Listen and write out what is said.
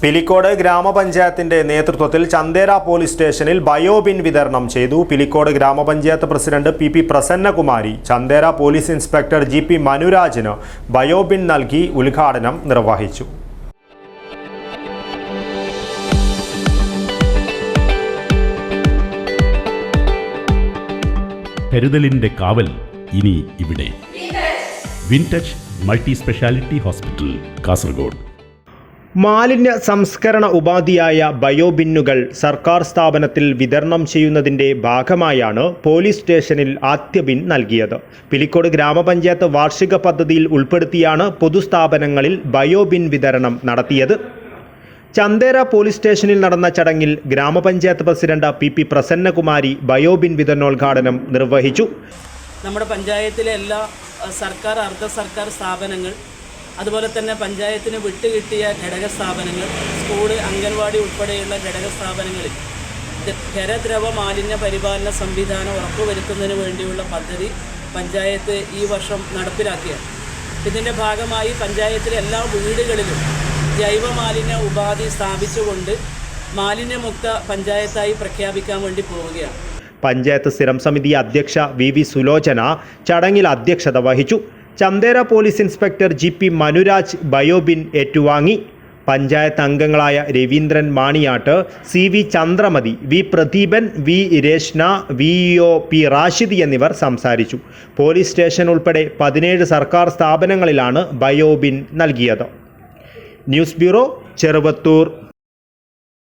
പിലിക്കോട് ഗ്രാമപഞ്ചായത്തിന്റെ നേതൃത്വത്തിൽ ചന്തേര പോലീസ് സ്റ്റേഷനിൽ ബയോബിൻ വിതരണം ചെയ്തു. പിലിക്കോട് ഗ്രാമപഞ്ചായത്ത് president P P Prasannakumari Chandera police inspector G P മനുരാജിന് biobin നൽകി ഉദ്ഘാടനം നിർവഹിച്ചു. കരുതലിന്റെ കാവൽ ഇനി ഇവിടെ. Wintouch multi speciality hospital Kasaragod. മാലിന്യ സംസ്കരണ ഉപാധിയായ ബയോബിന്നുകൾ സർക്കാർ സ്ഥാപനത്തിൽ വിതരണം ചെയ്യുന്നതിന്റെ ഭാഗമായാണ് പോലീസ് സ്റ്റേഷനിൽ ആദ്യ ബിൻ നൽകിയത്. പിലിക്കോട് ഗ്രാമപഞ്ചായത്ത് വാർഷിക പദ്ധതിയിൽ ഉൾപ്പെടുത്തിയാണ് പൊതുസ്ഥാപനങ്ങളിൽ ബയോബിൻ വിതരണം നടത്തിയത്. ചന്ദേര പോലീസ് സ്റ്റേഷനിൽ നടന്ന ചടങ്ങിൽ ഗ്രാമപഞ്ചായത്ത് president P P Prasannakumari bio bin വിതരണോദ്ഘാടനം നിർവഹിച്ചു. നമ്മുടെ പഞ്ചായത്തിലെ എല്ലാ സർക്കാർ അർദ്ധ സർക്കാർ സ്ഥാപനങ്ങൾ അതുപോലെ തന്നെ പഞ്ചായത്തിന് വിട്ടുകിട്ടിയ ഘടക സ്ഥാപനങ്ങൾ സ്കൂൾ അംഗൻവാടി ഉൾപ്പെടെയുള്ള ഘടക സ്ഥാപനങ്ങളിൽ ഖരദ്രവ മാലിന്യ പരിപാലന സംവിധാനം ഉറപ്പുവരുത്തുന്നതിന് വേണ്ടിയുള്ള പദ്ധതി പഞ്ചായത്ത് ഈ വർഷം നടപ്പിലാക്കിയാണ്. ഇതിന്റെ ഭാഗമായി പഞ്ചായത്തിലെ എല്ലാ വീടുകളിലും ജൈവ മാലിന്യ ഉപാധി സ്ഥാപിച്ചുകൊണ്ട് മാലിന്യമുക്ത പഞ്ചായത്തായി പ്രഖ്യാപിക്കാൻ വേണ്ടി പോവുകയാണ്. പഞ്ചായത്ത് സ്ഥിരം സമിതി അധ്യക്ഷ വി വി സുലോചന ചടങ്ങിൽ അധ്യക്ഷത വഹിച്ചു. Chandera police inspector G P Manuraj bio bin ഏറ്റുവാങ്ങി. പഞ്ചായത്ത് അംഗങ്ങളായ Raveendran Maniyat C V Chandramathi V Pradeepan V Reshna V O P Rashid എന്നിവർ സംസാരിച്ചു. പോലീസ് സ്റ്റേഷൻ ഉൾപ്പെടെ പതിനേഴ് സർക്കാർ സ്ഥാപനങ്ങളിലാണ് ബയോബിൻ നൽകിയത്. News bureau Cheruvathur.